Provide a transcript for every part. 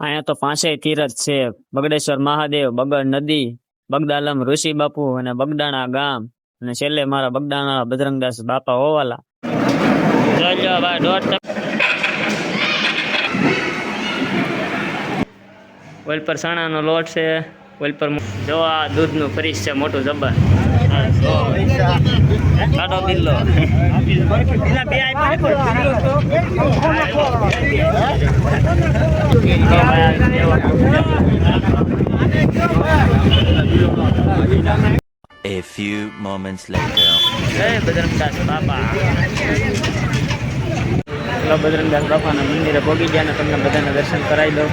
અહીંયા તો પાંચેય તીરથ છે. બગડેશ્વર મહાદેવ, બગડ નદી, બગદાલમ, ઋષિ બાપુ અને બગદાણા ગામ. અને છેલ્લે મારા બગદાણા બજરંગદાસ બાપા હોવાલા. જોજો ભાઈ ટક- પર ચણાનો લોટ છે. ઓલ પર જો આ દૂધનું ફરીશ છે, મોટું જબર કાઢો બિલ્લો A few moments later. જય બજરંગદાસ બાપા બજરંગદાસ બાપાના મંદિરે ભોગી ગયા તમને બધાને દર્શન કરાવી દઉં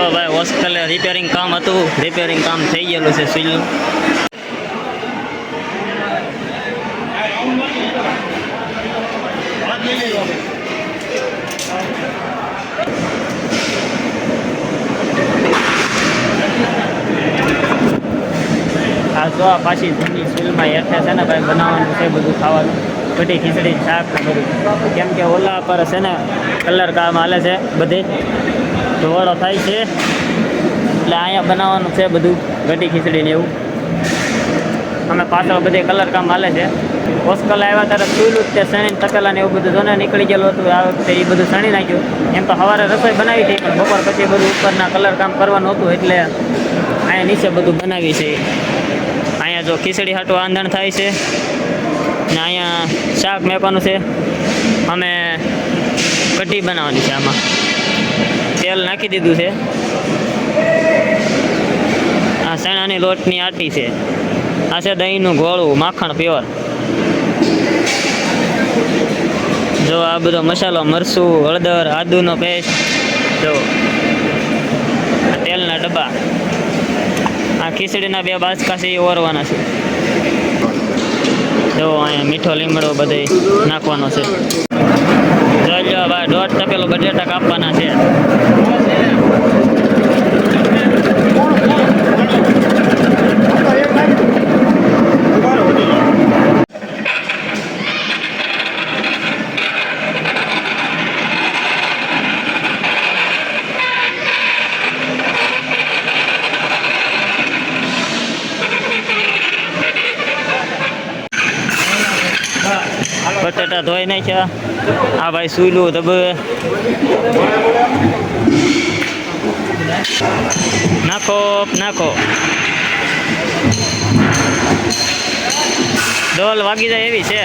જો ભાઈ હોસ્પિટલે રિપેરિંગ કામ હતું. રિપેરિંગ કામ થઈ ગયેલું છે સીલનું આ જો પાછી જૂની સીલમાં હેઠે છે ને ભાઈ બનાવવાનું છે બધું ખાવાનું. કઢી ખીચડી શાક બધું. કેમ કે ઓલા પર છે ને કલર કામ હાલે છે બધે. ધોવાડો થાય છે. એટલે અહીંયા બનાવવાનું છે બધું ઘટી ખીચડીને એવું. અમે પાછળ બધે કલર કામ હાલે છે. હોસ્કલ આવ્યા ત્યારે સુઈલું જ તે શણી તપેલા ને એવું બધું જોને નીકળી ગયેલું હતું. આ વખતે એ બધું શણી નાખ્યું. એમ તો સવારે રસોઈ બનાવી હતી, પણ બપોર પછી બધું ઉપરના કલર કામ કરવાનું હતું, એટલે અહીંયા નીચે બધું બનાવી છે. અહીંયા જો ખીચડી હાટું આંધણ થાય છે. ને અહીંયા શાક મેપવાનું છે. અમે કઢી બનાવવાની છે આમાં. તેલ નાખી દીધું છે. આ ચણાની લોટની આટી છે. આ છે દહીંનું ગોળું, માખણ, પ્યોર. જો આ બધો મસાલો, મરચું, હળદર, આદુનો પેસ્ટ, જો. તેલના ડબ્બા. આ ખીચડીના બે બાજકા છે, એ ઓરવાના છે. જો અહીંયા મીઠો લીમડો બધે નાખવાનો છે. જોજો ભાઈ દોઢ તપેલું બટેટા કાપવાના છે. બટેટા ધોઈ નાખ્યા. આ ભાઈ સુઈલું ધબે નાખો નાખો. ડોલ વાગી જાય એવી છે.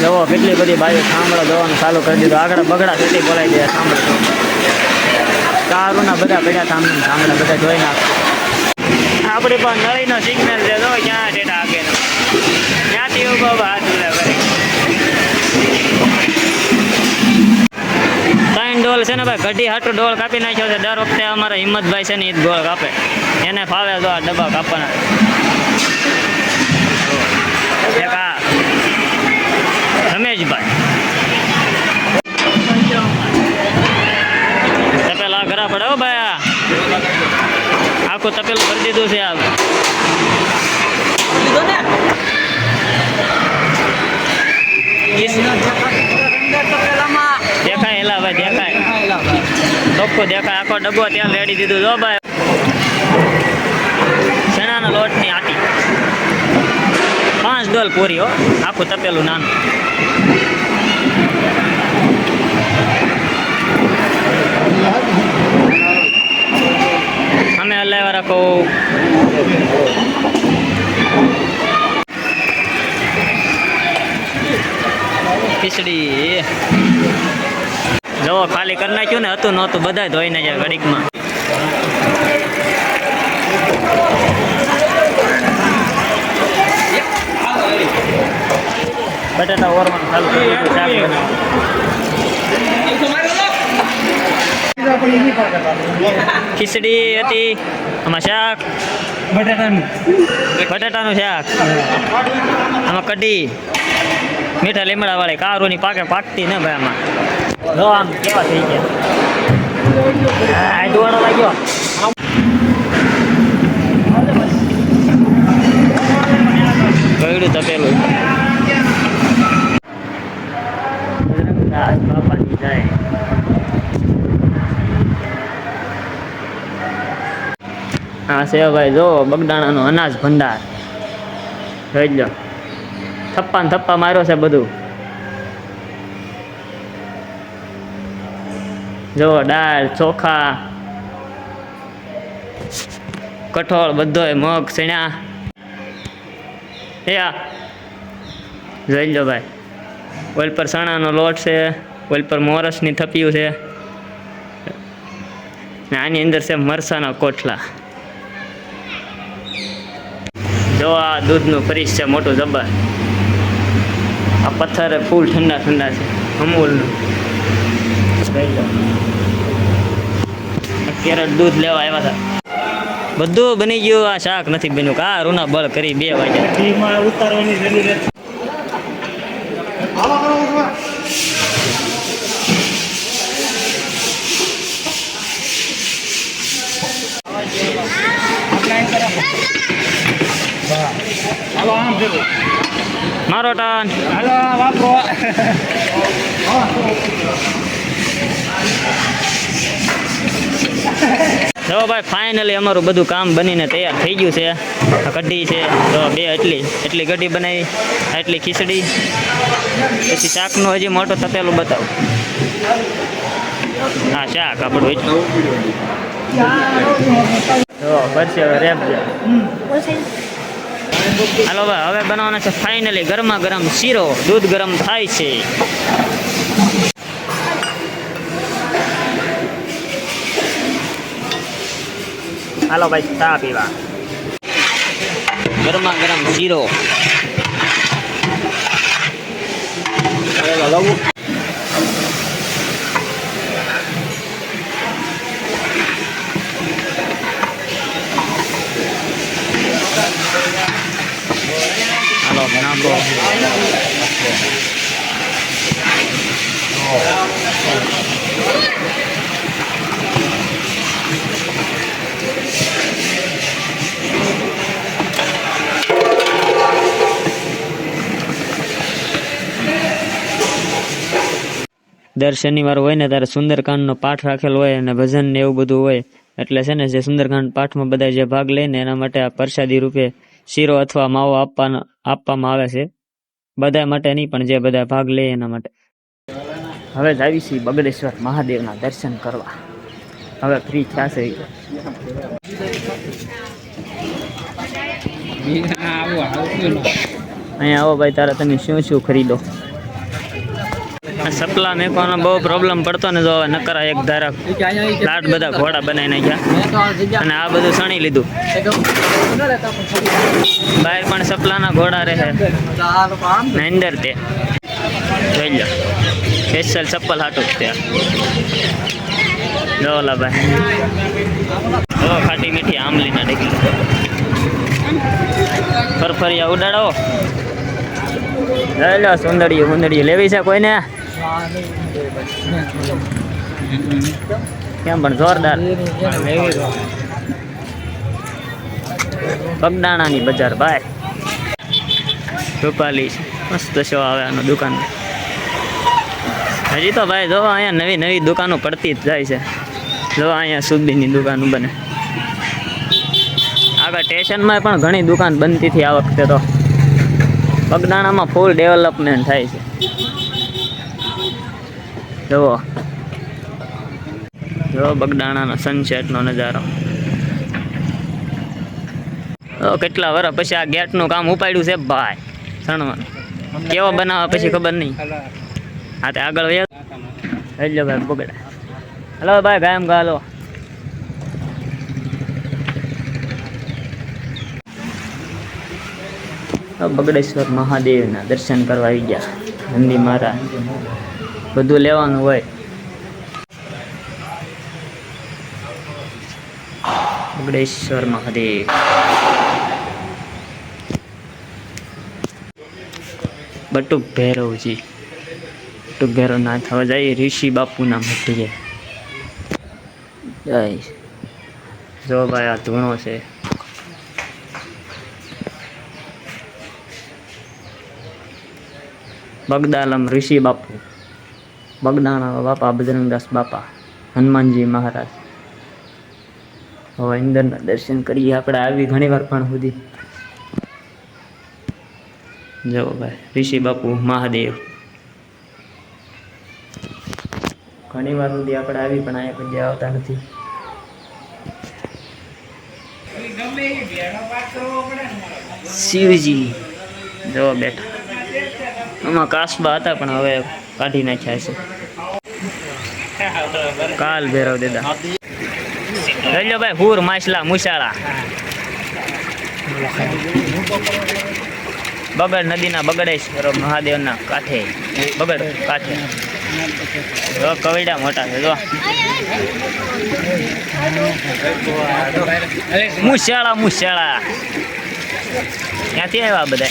જવો કેટલી બધી બાજુ સાંભળો દવાનું ચાલુ કરી દીધું. આગળ બગડા કેટલી બોલાઈ ગયા સાંભળો કારુના બધા પડ્યા સામે સાંભળે બધા જોઈ નાખો. આપણી પણ નળીનો સિગ્નલ છે જો ક્યાં ડેટા આગળ ઊભો હાથ ઉલ્લા ત્રણ ડોલ છે ને ભાઈ, ઘડી હાટું ડોલ કાપી નાખ્યો છે. દર વખતે અમારા હિંમતભાઈ છે ને એ ડોલ કાપે. એને ફાવે તો આ ડબ્બા કાપવાના. રમેશભાઈ. તપેલા ઘરા પડે ભાઈ. આખું તપેલું કરી દીધું છે આ. દેખાય, એલા ભાઈ, દેખાય. ચોખ્ખું આખો ડબ્બો ત્યાં રેડી દીધું. જો ભાઈ ચણાના લોટની આટી. પાંચ ડોલ પૂરી, હો. આખું તપેલું નાનું. અમે હલાવ્યા રાખો. ખીચડી. જવો ખાલી કરી નાખ્યું ને હતું નહોતું બધા ધોઈને જાય ઘડીકમાં. બટાટા ઓરવાનું ચાલુ કરી દીધું ખીચડી હતી આમાં શાક. બટાટાનું. બટાટાનું શાક. આમાં કઢી. મીઠા લીમડા વાળી કારોની પાકે પાકતી ને ભાઈ આમાં. જો આમ કેવા થઈ ગયા. દોડો લાગ્યો ગયડું તપેલું. હા છે ભાઈ જો બગદાણાનો અનાજ ભંડાર. જોઈ લો થપ્પા થપ્પા માર્યો છે બધું. જો, દાળ, ચોખા, કઠોળ, બધોય, મગ સીણા એ આ. જોઈ લો ભાઈ. ઓલ પર ચણાનો લોટ છે, ઓલ પર મોરસની થપિયું છે. ને આની અંદર છે મરસાના કોઠલા જો આ દૂધનું ફરીશ છે, મોટું જબર આ પથ્થર ફૂલ ઠંડા ઠંડા છે, અમૂલનું. કેરેટ દૂધ લેવા આવ્યા હતા. બધું બની ગયું, આ શાક નથી બન્યું. કા રૂના બળ કરી બે વાગ્યા. ઉતારવાની જરૂરત મારો ટન હાલો વાપરો જો ભાઈ ફાઇનલી અમારું બધું કામ બનીને તૈયાર થઈ ગયું છે. આ કઢી છે તો બે એટલી એટલી કઢી બનાવી એટલી ખીચડી પછી શાકનું હજી મોટો તપેલું બતાવું. હા શાક આપણું એટલું પછી હવે રેપ છે. હાલો ભાઈ, હવે બનાવવાનો છે ફાઇનલી ગરમા ગરમ શીરો. દૂધ ગરમ થાય છે. હાલો ભાઈ, ચા પીવા. ગરમા ગરમ શીરો. નાખો દર શનિવાર હોય ને ત્યારે સુંદરકાંડનો પાઠ રાખેલો હોય અને ભજન ને એવું બધું હોય. એટલે છે ને, જે સુંદરકાંડ પાઠમાં બધા જે ભાગ લઈને એના માટે આ પ્રસાદી રૂપે શીરો અથવા માવો આપવાનો, આપવામાં આવે છે. બધા માટે નહીં, પણ જે બધા ભાગ લે એના માટે. હવે જ આવી છીએ બગડેશ્વર મહાદેવના દર્શન કરવા. હવે ફ્રી છે અહીંયા આવો ભાઈ, તારા તમે શું શું ખરીદો? સપલા મેકવાનો બહુ પ્રોબ્લેમ પડતો ને જો નકરા એક ધારા લાટ બધા ઘોડા બનાવી નાખ્યા અને આ બધું સણી લીધું. બહાર પણ સપલાના ઘોડા રહે. ને અંદર તે. જોઈ લો. સ્પેશિયલ ચપ્પલ હાટું ત્યાં જો ઓલા ભાઈ. જો ખાટી મીઠી આમલીના ડેકી ફરફરિયા ઉડાડો. લો સુંદરી સુંદરી લેવી છે કોઈને? કેમ પણ જોરદાર. પગદાણાની બજાર, ભાઈ. રૂપાલી, મસ્ત શો આવે આનો દુકાન. હજી તો ભાઈ જો, અહીંયા નવી નવી દુકાનો પડતી જ જાય છે. જો, અહીંયા સુધીની દુકાનો બને. આગળ સ્ટેશનમાં પણ ઘણી દુકાન બનતી હતી આ વખતે તો. પગદાણામાં ફૂલ ડેવલપમેન્ટ થાય છે. જુઓ. જો બગદાણાનો સનસેટનો નજારો. કેટલા વર્ષ પછી આ ગેટનું કામ ઉપાડ્યું છે ભાઈ? સણમાં કેવો બનાવે પછી ખબર નહીં. હા, તે આગળ વયા. હેલો ભાઈ, બગડા. હલો ભાઈ, ગાયમ ગાલો. બગડેશ્વર મહાદેવના દર્શન કરવા આવી ગયા. નંદી મહારાજ. બધું લેવાનું હોય. બગડેશ્વર મહાદેવ. બટુક ભૈરવજી. બટુક ભૈરવનાથ, હવે જઈએ ઋષિ બાપુના મઢીએ જય જો ભાઈ આ ધૂણો છે. બગદાલમ ઋષિ બાપુ. બગદાણા બાપા બજરંગદાસ બાપા, હનુમાનજી મહારાજ. હવે ઇન્દરના દર્શન કરીએ આપણે આવી ઘણી વાર પણ સુધી. જવો ભાઈ, ઋષિ બાપુ, મહાદેવ. ઘણી વાર સુધી આપણે આવી પણ અહીંયા કોઈ આવતા નથી. શિવજી, જવા બેઠા. આમાં કાસબા હતા પણ હવે કાઢી નાખ્યા છે. કાલ ભેરવ દેદા. રજો ભાઈ, હુર, માછલા, મુસાળા. બગડ નદીના બગડેશ્વર મહાદેવના કાંઠે. બગડ કાંઠે. જો, કવડા મોટા છે, જો. મુસાળા મુસાળા. ક્યાંથી આવ્યા બધા?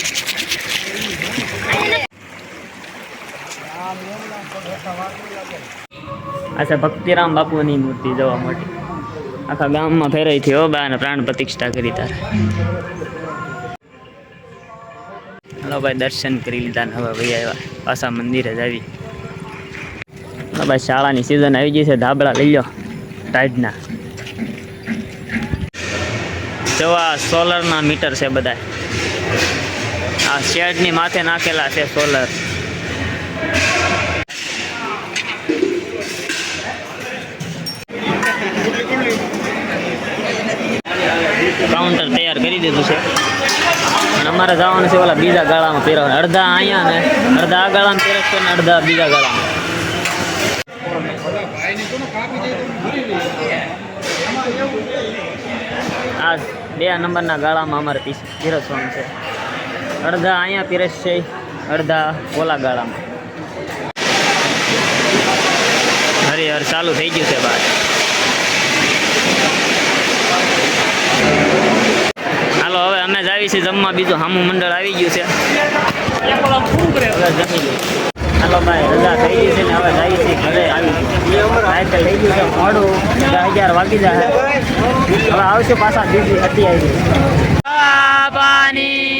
અચ્છા ભક્તિરામ બાપુની મૂર્તિ જોવા માટે આખા ગામમાં ફેરાઈ થયો બા, અને પ્રાણ પ્રતિષ્ઠા કરી તારે. હલો ભાઈ, દર્શન કરી લીધા ને હવે ભાઈ આવ્યા. પાછા મંદિરે જ આવી. હલો ભાઈ, શાળાની સિઝન આવી ગઈ છે, ધાબળા લઈ લો ટાઈડના. જોવા સોલરના મીટર છે બધા આ શેડની માથે નાખેલા છે સોલર કાઉન્ટર તૈયાર કરી દીધું છે. અને અમારે જવાનું છે ઓલા બીજા ગાળામાં પહેરવાનું. અડધા અહીંયા ને અડધા આ ગાળામાં પહેરશો ને અડધા બીજા ગાળામાં. આ બે નંબરના ગાળામાં અમારે પીસ પીરસવાનું છે. અડધા અહીંયા પીરસ છે, અડધા ઓલા ગાળામાં. હરિહર, ચાલુ થઈ ગયું છે બાર. હવે અમે જ આવી છીએ જમવા. બીજું હામું મંડળ આવી ગયું છે. જમી લઈએ. ભાઈ રજા થઈ ગઈ છે ને હવે જઈએ છીએ ઘરે આવી. ગયું છે મોડું દસ અગિયાર વાગી જાય. હવે આવશે પાછા બીજી હતી આવી બાપાની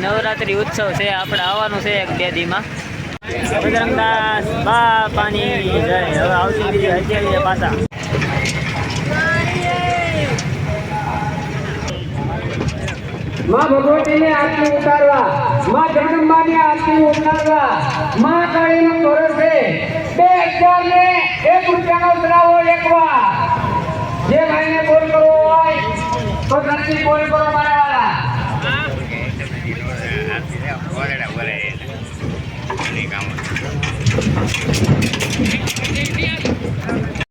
નવરાત્રી ઉત્સવ છે, આપણે આવવાનું છે એક બે દીમાં. બજરંગદાસ બાપાની જય. હવે આવતી બીજી હજી પાછા. માં ભગવતીને આરતી ઉતારવા, માં જગદંબાની આરતી ઉતારવા, માં કાળીનો તોરસ છે. બે હજાર ને એક રૂપિયાનો ઉતરાવો એકવા જે ભાઈને કોલ કરો 里干嘛？哎，你你你。